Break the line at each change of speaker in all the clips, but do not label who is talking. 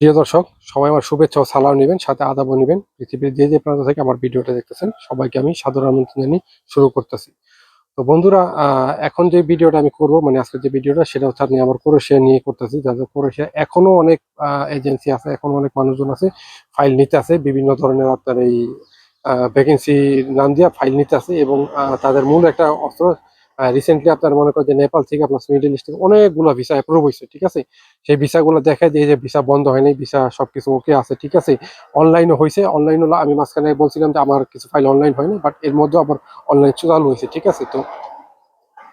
প্রিয় দর্শক, সবাই আমার শুভেচ্ছা ও সালাম নেবেন, সাথে আদাবও নেবেন। পৃথিবীর যে যে প্রান্ত থেকে আমার ভিডিওটা দেখতেছেন, সবাইকে আমি সাদর আমন্ত্রণ জানিয়ে শুরু করতেছি। তো বন্ধুরা এখন যে ভিডিওটা আমি করব মানে আজকে যে ভিডিওটা, সেটা হচ্ছে আমি আমার ক্রোয়েশিয়া নিয়ে করতেছি যাদের ক্রোয়েশিয়া এখনও অনেক এজেন্সি আছে এখনও অনেক মানুষজন আছে ফাইল নিতে আছে, বিভিন্ন ধরনের আপনার এই ভ্যাকেন্সি নাম দিয়ে ফাইল নিতে আছে এবং তাদের মূল একটা অস্ত্র রিসেন্টলি আপনার মনে করেন যে নেপাল থেকে আপনার মিডল ইস্ট থেকে অনেকগুলো ভিসা অ্যাপ্রুভ হয়েছে ঠিক আছে? সেই ভিসাগুলো দেখায় যে এই যে ভিসা বন্ধ হয়নি ভিসা সবকিছু ওকে আছে, ঠিক আছে? অনলাইনও হয়েছে অনলাইন হলো আমি মাঝখানে বলছিলাম যে আমার কিছু ফাইল অনলাইন হয়নি বাট এর মধ্যে আবার অনলাইন চালু হয়েছে ঠিক আছে? তো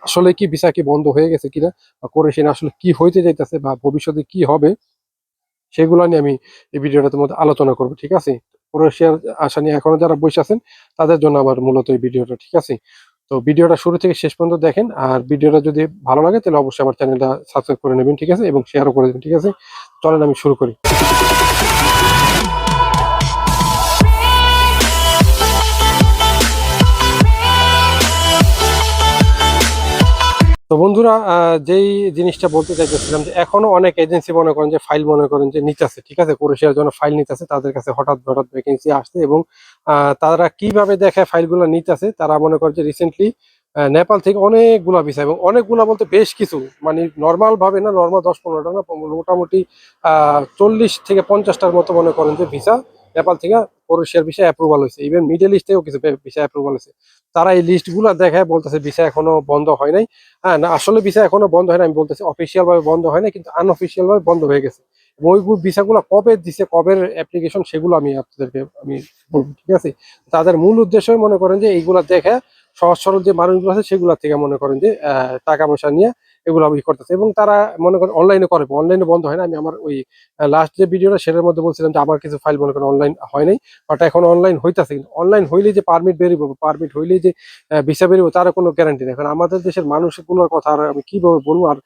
আসলে কি ভিসা কি বন্ধ হয়ে গেছে কিনা বা করে সেটা আসলে কি হইতে যাইতেছে বা ভবিষ্যতে কি হবে, সেগুলো নিয়ে আমি এই ভিডিওটার মধ্যে আলোচনা করব, ঠিক আছে? ক্রোয়েশিয়ার আশা নিয়ে এখনও যারা বসে আছেন, তাদের জন্য আমার মূলত এই ভিডিওটা ঠিক আছে? তো ভিডিওটা শুরু থেকে শেষ পর্যন্ত দেখেন। আর ভিডিওটা যদি ভালো লাগে, তাহলে অবশ্যই আমার চ্যানেলটা সাবস্ক্রাইব করে নেবেন, ঠিক আছে? এবং শেয়ারও করে দেবেন, ঠিক আছে? চলেন আমি শুরু করি। বন্ধুরা যেই জিনিসটা বলতে চাইতেছিলাম যে এখনও অনেক এজেন্সি মনে করেন যে ফাইল মনে করেন যে নিতেছে, ঠিক আছে? ক্রোয়েশিয়ার জন্য ফাইল নিতেছে, তাদের কাছে হঠাৎ হঠাৎ ভ্যাকেন্সি আসছে এবং তারা কীভাবে দেখায় ফাইলগুলো নিতেছে, তারা মনে করে যে রিসেন্টলি নেপাল থেকে অনেকগুলা ভিসা এবং অনেকগুলা বলতে বেশ কিছু মানে নর্মাল ভাবে না নর্মাল দশ পনেরোটা না, মোটামুটি চল্লিশ থেকে পঞ্চাশটার মতো মনে করেন যে ভিসা নেপাল থেকে ক্রোয়েশিয়ার ভিসা অ্যাপ্রুভাল হয়েছে। ইভেন মিডল ইস্ট থেকেও কিছু ভিসা অ্যাপ্রুভাল হয়েছে। তারা এই লিস্টগুলো দেখায় বলতেছে ভিসা এখনও বন্ধ হয় নাই। হ্যাঁ না, আসলে ভিসা এখনও বন্ধ হয় না আমি বলতেছি অফিসিয়াল ভাবে বন্ধ হয় না কিন্তু আনঅফিসিয়াল ভাবে বন্ধ হয়ে গেছে। এবং ওই ভিসাগুলো কবে দিছে, কবে অ্যাপ্লিকেশন সেগুলো আমি আপনাদেরকে, আমি বলব, ঠিক আছে? তাদের মূল উদ্দেশ্যই মনে করেন যে এইগুলা দেখে সহজ সরল যে মানুষগুলো আছে সেগুলো থেকে মনে করেন যে টাকা পয়সা নিয়ে এগুলো আমি করতেছে। এবং তারা মনে করেন অনলাইনে করে অনলাইনে বন্ধ হয় না। আমি আমার ওই লাস্ট যে ভিডিওটা সেটার মধ্যে বলছিলাম যে আমার কিছু ফাইল মনে করেন অনলাইন হয় নাই। বাট এখন অনলাইন হইতাছে কিন্তু অনলাইন হইলেই যে পারমিট বেরিব পারমিট হইলেই যে ভিসা বেরিব তার কোনো গ্যারান্টি নেই। এখন আমাদের দেশের মানুষগুলোর কথা আর আমি কীভাবে বলব আর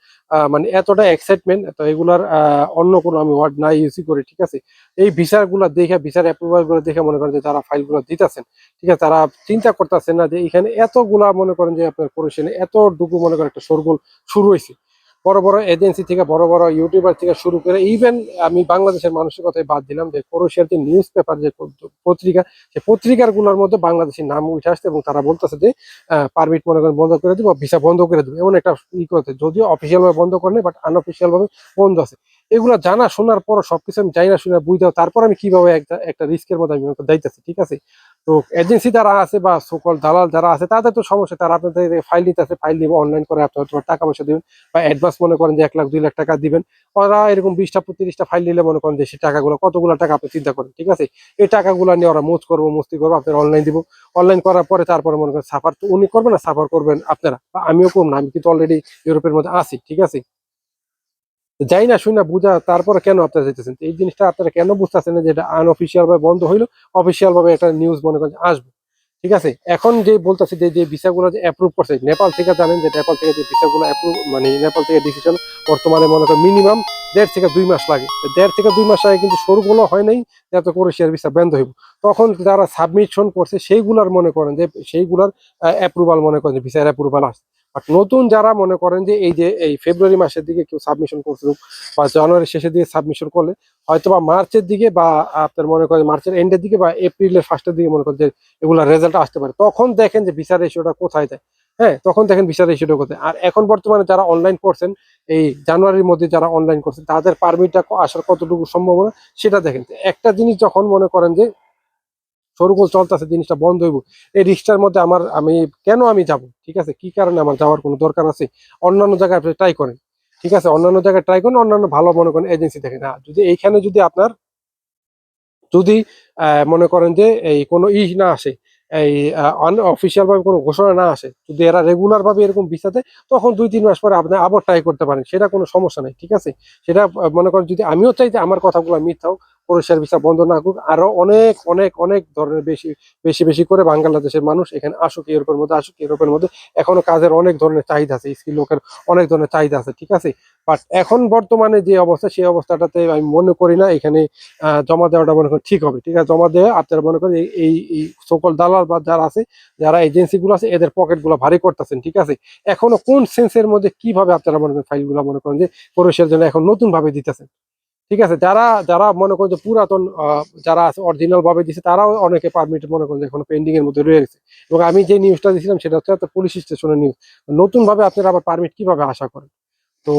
মানে এতটা এক্সাইটমেন্ট তো এগুলার অন্য কোনো আমি ওয়ার্ড না ইউজই করি, ঠিক আছে? এই ভিসারগুলা দেখে ভিসার অ্যাপ্রুভালগুলো দেখে মনে করেন যে তারা ফাইলগুলো দিতেছেন। ঠিক আছে, তারা চিন্তা করতেছেন না যে এখানে এতগুলা মনে করেন যে আপনার করেছেন এতটুকু মনে করেন একটা শোরগোল শুরু হয়েছে। বড় বড় এজেন্সি থেকে, বড় বড় ইউটিউবার থেকে শুরু করে ইভেন আমি বাংলাদেশের মানুষের কথাই বাদ দিলাম যে ক্রোয়েশিয়ার যে নিউজ পেপার যে পত্রিকা সেই পত্রিকারগুলোর মধ্যে বাংলাদেশের নাম উঠে আসছে এবং তারা বলতেছে যে পারমিট মনে করেন বন্ধ করে দিব ভিসা বন্ধ করে দিব এমন একটা ই করতে যদিও অফিসিয়াল ভাবে বন্ধ করে নেই বাট আনঅফিসিয়াল ভাবে বন্ধ আছে। এগুলো জানা, শোনার পর সবকিছু আমি জানি না শুনে বুঝতে তারপর আমি কীভাবে একটা একটা রিস্কের মধ্যে আমি দায়িত্ব ঠিক আছে? তো এজেন্সি যারা আছে বা সকল দালাল যারা আছে, তাদের তো সমস্যা। তারা আপনাদের ফাইল নিতে আছে ফাইল নিবে অনলাইন করে আপনার টাকা পয়সা দিবেন বা অ্যাডভান্স মনে করেন যে এক লাখ, দুই লাখ টাকা দিবেন। ওরা এরকম বিশটা, তিরিশটা ফাইল নিলে মনে করেন যে সেই টাকাগুলো, কতগুলো টাকা আপনি চিন্তা করেন, ঠিক আছে? এই টাকাগুলো নিয়ে ওরা মোজ করব, মস্তি করব, আপনার অনলাইন দিব। অনলাইন করার পরে তারপরে মনে করেন সাফার তো উনি করবেন না, সাফার করবেন আপনারা। বা আমিও করব না, আমি কিন্তু অলরেডি ইউরোপের মধ্যে আছি, ঠিক আছে? যাই না, শুই না, বুঝা, তারপরে কেন আপনারা যেতেছেন এই জিনিসটা আপনারা কেন বুঝতেছেন না যে এটা আনঅফিসিয়াল ভাবে বন্ধ হইল? অফিসিয়াল ভাবে একটা নিউজ মনে করেন আসবে। ঠিক আছে? এখন যে বলতেছে যে যে ভিসাগুলো যে অ্যাপ্রুভ করছে, নেপাল থেকে জানেন যে, নেপাল থেকে যে ভিসাগুলো অ্যাপ্রুভ মানে নেপাল থেকে ডিসিশন বর্তমানে মনে করেন মিনিমাম দেড় থেকে দুই মাস লাগে। দেড় থেকে দুই মাস আগে কিন্তু সরুগুলো হয় নাই, যাতে করে শেয়ার ভিসা বন্ধ হইব। তখন যারা সাবমিশন করছে, সেইগুলার মনে করেন যে, সেইগুলার অ্যাপ্রুভাল মনে করেন যে ভিসার অ্যাপ্রুভাল আসছে। নতুন যারা মনে করেন যে এই যে এই ফেব্রুয়ারি মাসের দিকে কেউ সাবমিশন করছিল বা জানুয়ারি শেষের দিকে সাবমিশন করলে হয়তো বা মার্চের দিকে বা আপনার মনে করেন মার্চের এন্ডের দিকে বা এপ্রিলের ফার্স্টের দিকে মনে করেন যে এগুলা রেজাল্ট আসতে পারে। তখন দেখেন যে ভিসা রেশিওটা কোথায় যায়। হ্যাঁ তখন দেখেন ভিসা রেশিওটা কোথায়। আর এখন বর্তমানে যারা অনলাইন করছেন, এই জানুয়ারির মধ্যে যারা অনলাইন করছেন, তাদের পারমিটটা আসার কতটুকু সম্ভাবনা সেটা দেখেন। একটা জিনিস যখন মনে করেন যে সরগোল চলতেছে, জিনিসটা বন্ধ হইব। এই রিক্সটার মধ্যে আমার, আমি, কেন আমি যাব? ঠিক আছে? কি কারণে আমার যাওয়ার কোনো দরকার আছে? অন্যান্য জায়গায় আপনি ট্রাই করেন। ঠিক আছে? অন্যান্য জায়গায় ট্রাই করেন, অন্যান্য ভালো মনে করেন এজেন্সি দেখেন। আর যদি এইখানে যদি আপনার, যদি মনে করেন যে এই কোনো ই না আসে, এই অফিসিয়াল ভাবে কোনো ঘোষণা না আসে, যদি এরা রেগুলার ভাবে এরকম ভিসাতে তখন দুই তিন মাস পরে আপনি আবার ট্রাই করতে পারেন। সেটা কোনো সমস্যা নাই, ঠিক আছে? সেটা, মনে করেন যদি আমিও চাই যে আমার কথাগুলো মিথ্যা হোক ক্রোয়েশিয়ার ভিসা বন্ধ না হোক আরও অনেক অনেক অনেক ধরনের বেশি বেশি বেশি করে বাংলাদেশের মানুষ এখানে আসুক, ইউরোপের মধ্যে আসুক, ইউরোপের মধ্যে এখনও কাজের অনেক ধরনের চাহিদা আছে, স্কিল লোকের অনেক ধরনের চাহিদা আছে, ঠিক আছে? বাট এখন বর্তমানে যে অবস্থা, সেই অবস্থাটাতে আমি মনে করি না, এখানে জমা দেওয়াটা মনে করেন ঠিক হবে, ঠিক আছে? জমা দেওয়া আপনারা মনে করেন এই- এই সকল দালাল বা যারা আছে, যারা এজেন্সি গুলো আছে, এদের পকেটগুলো ভারী করতেছেন, ঠিক আছে? এখনও কোন সেন্সের মধ্যে কীভাবে আপনারা মনে করেন ফাইলগুলো মনে করেন যে প্রবেশের জন্য এখন নতুন ভাবে দিতেছেন? ঠিক আছে, যারা যারা মনে করেন যে পুরাতন যারা আছে অরিজিনাল ভাবে দিছে, তারাও অনেকে পারমিট মনে করেন যে এখন পেন্ডিং এর মধ্যে রয়ে গেছে। এবং আমি যে নিউজটা দিয়েছিলাম সেটা হচ্ছে পুলিশ স্টেশনের নিউজ নতুন ভাবে আপনারা আবার পারমিট কীভাবে আশা করেন? তো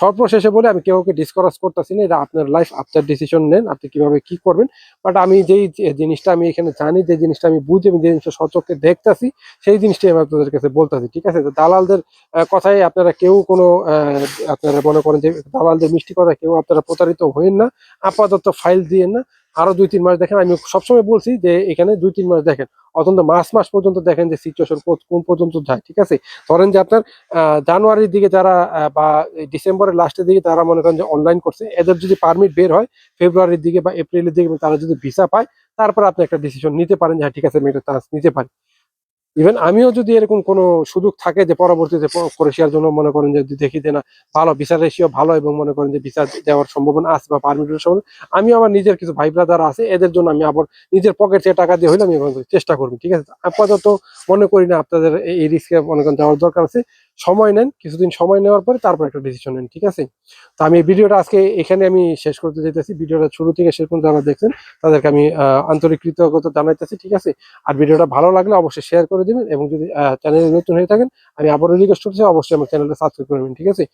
সর্বশেষে বলে আমি কেউকে ডিসকাস করতেছি না, এটা আপনার লাইফ আপনার ডিসিশন নেন, আপনি কীভাবে কি করবেন। বাট আমি যেই জিনিসটা আমি এখানে জানি, যে জিনিসটা আমি বুঝি আমি যে জিনিসটা সচক্ষে দেখতাছি, সেই জিনিসটাই আমি আপনাদের কাছে বলতেছি, ঠিক আছে? দালালদের কথায় আপনারা কেউ কোনো আপনারা মনে করেন যে দালালদের মিষ্টি কথা কেউ আপনারা প্রতারিত হইন না, আপাতত ফাইল দিয়েন না। আরও দুই, তিন মাস দেখেন, আমি সবসময় বলছি যে এখানে দুই, তিন মাস দেখেন। অত্যন্ত মাস মাস পর্যন্ত দেখেন যে সিচুয়েশন কোন পর্যন্ত যায়, ঠিক আছে? ধরেন যে আপনার জানুয়ারির দিকে যারা বা ডিসেম্বরের লাস্টের দিকে তারা মনে করেন যে অনলাইন করছে, এদের যদি পারমিট বের হয়, ফেব্রুয়ারির দিকে বা এপ্রিলের দিকে তারা যদি ভিসা পায়, তারপর আপনি একটা ডিসিশন নিতে পারেন যে হ্যাঁ ঠিক আছে আমি একটা চান্স নিতে পারি। ইভেন আমিও যদি এরকম কোনো সুযোগ থাকে যে পরবর্তীতে ক্রোয়েশিয়ার জন্য মনে করেন যে দেখি যে না, ভালো বিচার রেশিও ভালো এবং মনে করেন যে বিচার দেওয়ার সম্ভাবনা আছে বা পারমিটের সম্ভাবনা আমি আমার নিজের কিছু ভাই ব্রাদার আছে, এদের জন্য আমি আবার নিজের পকেট থেকে টাকা দিয়ে হইলে আমি চেষ্টা করব, ঠিক আছে? আপাতত মনে করি না আপনাদের এই রিস্কে মনে করেন যাওয়ার দরকার আছে। সময় নেন, কিছুদিন সময় নেওয়ার পরে তারপর একটা ডিসিশন নেন, ঠিক আছে? তো আমি এই ভিডিওটা আজকে এখানে আমি শেষ করতে যেতেছি ভিডিওটা শুরু থেকে শেষ পর্যন্ত যারা দেখছেন, তাদেরকে আমি আন্তরিক কৃতজ্ঞতা জানাইতেছি, ঠিক আছে? আর ভিডিওটা ভালো লাগলে অবশ্যই শেয়ার করে দিবেন এবং যদি চ্যানেলে নতুন হয়ে থাকেন, আমি আবারও রিকোয়েস্ট করছি অবশ্যই আমার চ্যানেলটা সাবস্ক্রাইব করবেন ঠিক আছে?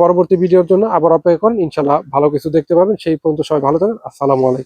পরবর্তী ভিডিওর জন্য আবার অপেক্ষা করেন ইনশাল্লাহ ভালো কিছু দেখতে পাবেন। সেই পর্যন্ত সবাই ভালো থাকেন। আসসালামু আলাইকুম।